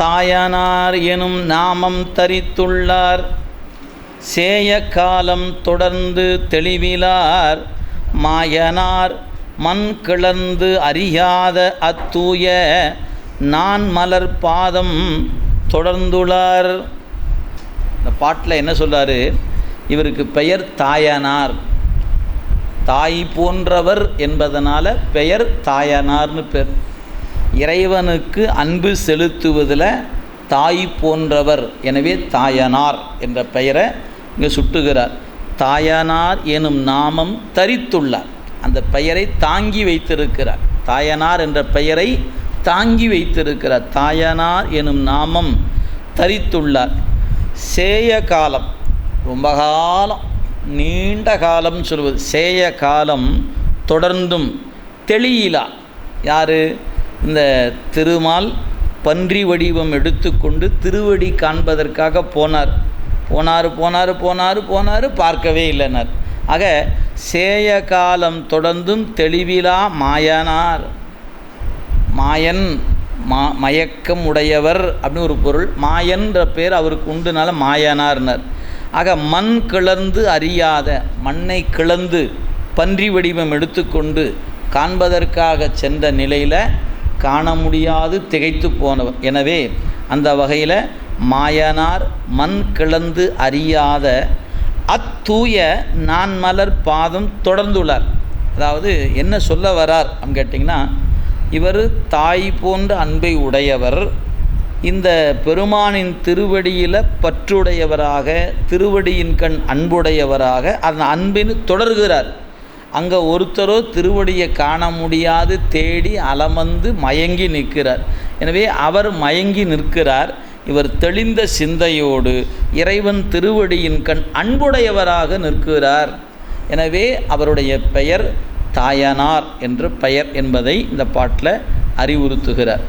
தாயனார் எனும் நாமம் தரித்துள்ளார். சேய காலம் தொடர்ந்து தெளிவிலார். மாயனார் மண் கிளர்ந்து அறியாத அத்தூய நான் மலர் பாதம் தொடர்ந்துள்ளார் இந்த பாட்டில் என்ன சொல்கிறார் இவருக்கு பெயர் தாயனார். தாய் போன்றவர் என்பதனால் பெயர் தாயனார்னு பேர். இறைவனுக்கு அன்பு செலுத்துவதில் தாய் போன்றவர் எனவே தாயனார் என்ற பெயரை இங்கே சுட்டுகிறார். தாயனார் எனும் நாமம் தரித்துள்ளார். அந்த பெயரை தாங்கி வைத்திருக்கிறார். தாயனார் என்ற பெயரை தாங்கி வைத்திருக்கிறார். தாயனார் எனும் நாமம் தரித்துள்ளார். சேய காலம் ரொம்ப காலம் நீண்ட காலம் சொல்வது சேய காலம் தொடர்ந்தும் தெளியிலா. யார்? இந்த திருமால் பன்றி வடிவம் எடுத்துக்கொண்டு திருவடி காண்பதற்காக போனார். போனார் போனார் போனார் போனார் பார்க்கவே இல்லைனார். ஆக சேய காலம் தொடர்ந்தும் தெளிவிலா மாயனார். மாயன் மா மயக்கம் உடையவர் அப்படின்னு ஒரு பொருள். மாயன்ற பேர் அவருக்கு உண்டுனால மாயனார்னர். ஆக மண் கிளர்ந்து அறியாத மண்ணை கிளந்து பன்றி வடிவம் எடுத்துக்கொண்டு காண்பதற்காக சென்ற நிலையில் காண முடியாது திகைத்து போனவர் எனவே அந்த வகையில் மாயனார் மண் கிளந்து அறியாத அத்தூய நான் மலர் பாதம் தொடர்ந்துள்ளார். அதாவது என்ன சொல்ல வரார் அப்படின்னு கேட்டிங்கன்னா இவர் தாய் போன்ற அன்பை உடையவர் இந்த பெருமானின் திருவடியில் பற்றுடையவராக திருவடியின் கண் அன்புடையவராக அந்த அன்பின் தொடர்கிறார். அங்கே ஒருத்தரோ திருவடியை காண முடியாது தேடி அலமந்து மயங்கி நிற்கிறார். எனவே அவர் மயங்கி நிற்கிறார். இவர் தெளிந்த சிந்தையோடு இறைவன் திருவடியின் கண் அன்புடையவராக நிற்கிறார். எனவே அவருடைய பெயர் தாயனார் என்ற பெயர் என்பதை இந்த பாட்டில் அறிவுறுத்துகிறார்.